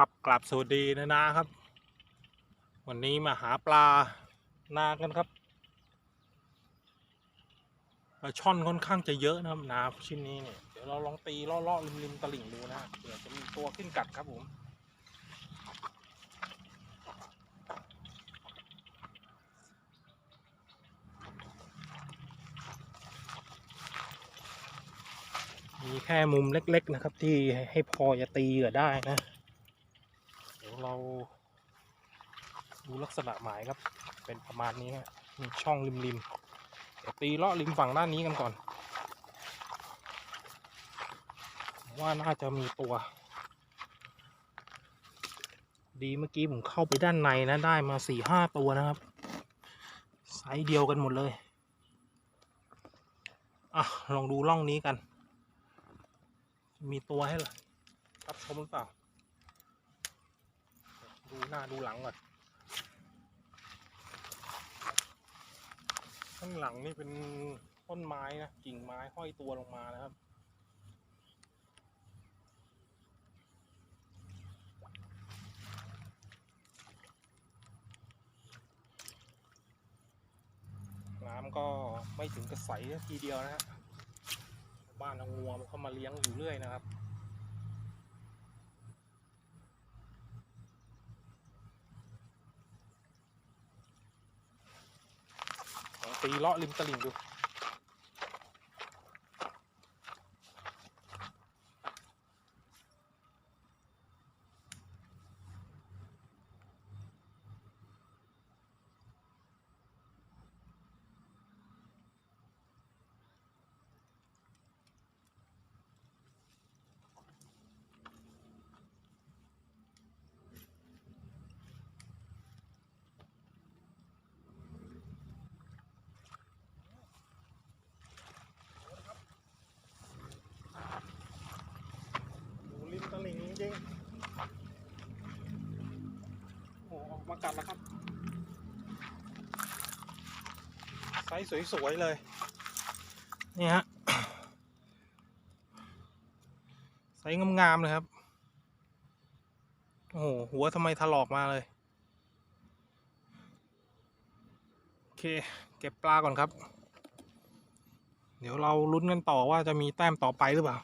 ครับกลับสวัสดีนะนะครับ วันนี้มาหาปลานากันครับปลาช่อนค่อนข้างจะเยอะนะครับนาชิ้นนี้เนี่ยเดี๋ยวเราลองตีล่อๆริมๆตลิ่งดูนะเผื่อจะมีตัวขึ้นกัดครับผมมีแค่มุมเล็ก ๆ นะครับ ที่ให้พอจะตีเหยื่อได้นะ เราดูลักษณะหมายครับ เป็นประมาณนี้ฮะมีช่องริมๆเดี๋ยวตีเลาะริมฝั่งด้านนี้กันก่อน ว่าน่าจะมีตัว ดีเมื่อกี้ผมเข้าไปด้านในนะได้มาสี่ห้าตัวนะครับไซส์เดียวกันหมดเลย อะ ลองดูร่องนี้กัน มีตัวให้หรอรับชมหรือเปล่า ดูหน้าดูหลังก่อนข้างหลังนี่เป็นต้นไม้นะกิ่งไม้ห้อยตัวลงมานะครับน้ำก็ไม่ถึงกระใสทีเดียวนะฮะบ้านเอางัวมันเข้ามาเลี้ยงอยู่เรื่อยนะครับ ลอง ตีเลาะริมตลิ่งดูดูริมตลิ่งจริงๆโอ้โหออก มากัดแล้วครับ ไซส์สวย ๆ เลย นี่ฮะ ไซส์งาม ๆ เลยครับ โอ้โห หัวทำไมถลอกมาเลย โอเค เก็บปลาก่อนครับ เดี๋ยวเราลุ้นกันต่อว่าจะมีแต้มต่อไปหรือเปล่า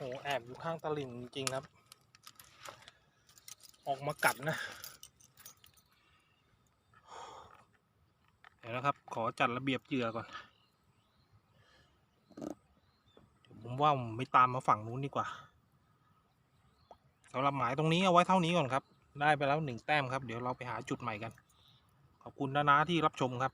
หแอบอยู่ข้างตลิ่งจริงครับ ออกมากัดนะ เดี๋ยวนะครับ ขอจัดระเบียบเหยื่อก่อนเดี๋ยวผมว่าผมไม่ตามมาฝั่งนู้นดีกว่าสำหรับหมายตรงนี้เอาไว้เท่านี้ก่อนครับ ได้ไปแล้วหนึ่งแต้มครับ เดี๋ยวเราไปหาจุดใหม่กัน ขอบคุณนะนะที่รับชมครับ